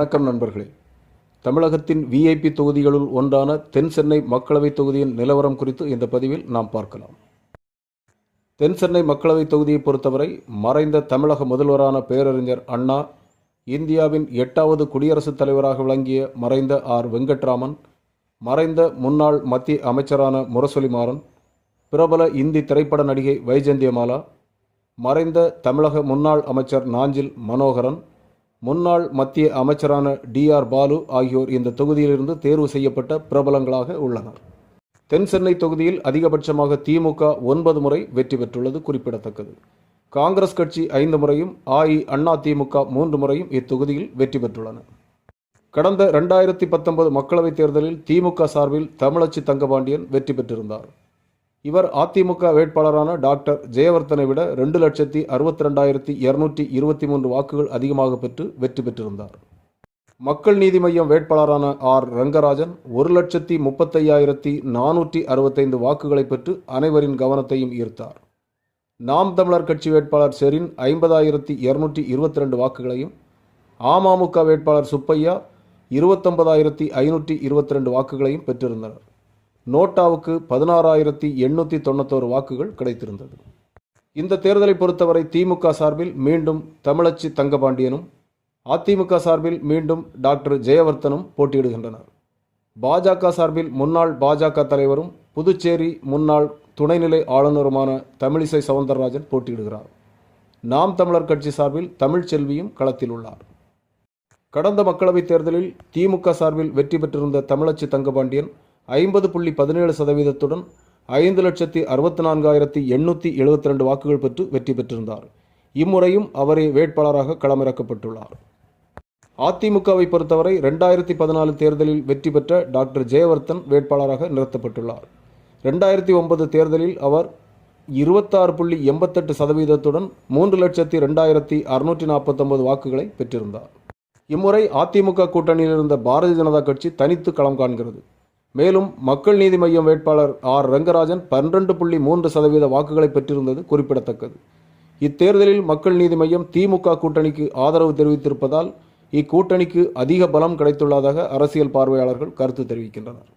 வணக்கம் நண்பர்களே. தமிழகத்தின் விஐபி தொகுதிகளுள் ஒன்றான தென் சென்னை மக்களவைத் தொகுதியின் நிலவரம் குறித்து இந்த பதிவில் நாம் பார்க்கலாம். தென் சென்னை மக்களவைத் தொகுதியை பொறுத்தவரை மறைந்த தமிழக முதல்வரான பேரறிஞர் அண்ணா இந்தியாவின் எட்டாவது குடியரசுத் தலைவராக விளங்கிய மறைந்த ஆர். வெங்கட்ராமன் மறைந்த முன்னாள் மத்திய அமைச்சரான முரசொலி மாறன் பிரபல இந்தி திரைப்பட நடிகை வைஜந்தியமாலா மறைந்த தமிழக முன்னாள் அமைச்சர் நாஞ்சில் மனோகரன் முன்னாள் மத்திய அமைச்சரான டிஆர் பாலு ஆகியோர் இந்த தொகுதியிலிருந்து தேர்வு செய்யப்பட்ட பிரபலங்களாக உள்ளனர். தென் சென்னை தொகுதியில் அதிகபட்சமாக திமுக ஒன்பது முறை வெற்றி பெற்றுள்ளது குறிப்பிடத்தக்கது. காங்கிரஸ் கட்சி ஐந்து முறையும் அஇ அண்ணா திமுக மூன்று முறையும் இத்தொகுதியில் வெற்றி பெற்றுள்ளன. கடந்த ரெண்டாயிரத்தி பத்தொன்பது மக்களவைத் தேர்தலில் திமுக சார்பில் தமிழச்சி தங்கபாண்டியன் வெற்றி பெற்றிருந்தார். இவர் அதிமுக வேட்பாளரான டாக்டர் ஜெயவர்தனை விட ரெண்டு லட்சத்தி அறுபத்தி ரெண்டாயிரத்தி இருநூற்றி இருபத்தி மூன்று வாக்குகள் அதிகமாக பெற்று வெற்றி பெற்றிருந்தார். மக்கள் நீதி மய்யம் வேட்பாளரான ஆர். ரங்கராஜன் ஒரு லட்சத்தி முப்பத்தையாயிரத்தி நானூற்றி அறுபத்தைந்து வாக்குகளை பெற்று அனைவரின் கவனத்தையும் ஈர்த்தார். நாம் தமிழர் கட்சி வேட்பாளர் செரின் ஐம்பதாயிரத்தி இருநூற்றி இருபத்தி ரெண்டு வாக்குகளையும் அமமுக வேட்பாளர் சுப்பையா இருபத்தொன்பதாயிரத்தி ஐநூற்றி இருபத்தி ரெண்டு வாக்குகளையும் பெற்றிருந்தனர். நோட்டாவுக்கு பதினாறாயிரத்தி எண்ணூற்றி தொண்ணூத்தோரு வாக்குகள் கிடைத்திருந்தது. இந்த தேர்தலை பொறுத்தவரை திமுக சார்பில் மீண்டும் தமிழச்சி தங்கபாண்டியனும் அதிமுக சார்பில் மீண்டும் டாக்டர் ஜெயவர்த்தனும் போட்டியிடுகின்றனர். பாஜக சார்பில் முன்னாள் பாஜக தலைவரும் புதுச்சேரி முன்னாள் துணைநிலை ஆளுநருமான தமிழிசை சவுந்தரராஜன் போட்டியிடுகிறார். நாம் தமிழர் கட்சி சார்பில் தமிழ்ச்செல்வியும் களத்தில் உள்ளார். கடந்த மக்களவைத் தேர்தலில் திமுக சார்பில் வெற்றி பெற்றிருந்த தமிழச்சி தங்கபாண்டியன் ஐம்பது புள்ளி பதினேழு சதவீதத்துடன் ஐந்து லட்சத்தி அறுபத்தி நான்காயிரத்தி எண்ணூற்றி எழுபத்தி ரெண்டு வாக்குகள் பெற்று வெற்றி பெற்றிருந்தார். இம்முறையும் அவரே வேட்பாளராக களமிறக்கப்பட்டுள்ளார். அதிமுகவை பொறுத்தவரை ரெண்டாயிரத்தி பதினாலு தேர்தலில் வெற்றி பெற்ற டாக்டர் ஜெயவர்தன் வேட்பாளராக நிறுத்தப்பட்டுள்ளார். ரெண்டாயிரத்தி ஒன்பது தேர்தலில் அவர் இருபத்தாறு புள்ளி எண்பத்தெட்டு சதவீதத்துடன் மூன்று லட்சத்தி ரெண்டாயிரத்தி அறுநூற்றி நாற்பத்தொன்பது வாக்குகளை பெற்றிருந்தார். இம்முறை அதிமுக கூட்டணியில் இருந்த பாரதிய ஜனதா கட்சி தனித்து களம் காண்கிறது. மேலும் மக்கள் நீதி மய்யம் வேட்பாளர் ஆர். ரங்கராஜன் பன்னிரண்டு புள்ளி மூன்று சதவீத வாக்குகளை பெற்றிருந்தது குறிப்பிடத்தக்கது. இத்தேர்தலில் மக்கள் நீதி மய்யம் திமுக கூட்டணிக்கு ஆதரவு தெரிவித்திருப்பதால் இக்கூட்டணிக்கு அதிக பலம் கிடைத்துள்ளதாக அரசியல் பார்வையாளர்கள் கருத்து தெரிவிக்கின்றனர்.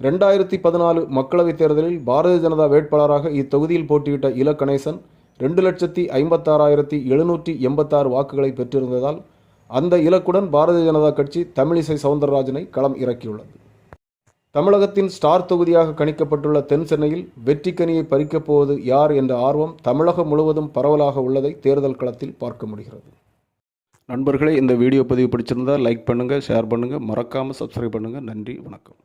ரெண்டாயிரத்தி பதினாலு மக்களவைத் தேர்தலில் பாரதிய ஜனதா வேட்பாளராக இத்தொகுதியில் போட்டியிட்ட இல கணேசன் ரெண்டு லட்சத்தி ஐம்பத்தாறாயிரத்தி எழுநூற்றி எண்பத்தாறு வாக்குகளை பெற்றிருந்ததால் அந்த இலக்குடன் பாரதிய ஜனதா கட்சி தமிழிசை சவுந்தரராஜனை களம் இறக்கியுள்ளது. தமிழகத்தின் ஸ்டார் தொகுதியாக கணிக்கப்பட்டுள்ள தென் சென்னையில் வெற்றிக்கனியை பறிக்கப் போவது யார் என்ற ஆர்வம் தமிழகம் முழுவதும் பரவலாக உள்ளதை தேர்தல் களத்தில் பார்க்க முடிகிறது. நண்பர்களே இந்த வீடியோ பதிவு பிடிச்சிருந்தால் லைக் பண்ணுங்கள் ஷேர் பண்ணுங்கள் மறக்காமல் சப்ஸ்கிரைப் பண்ணுங்கள் நன்றி வணக்கம்.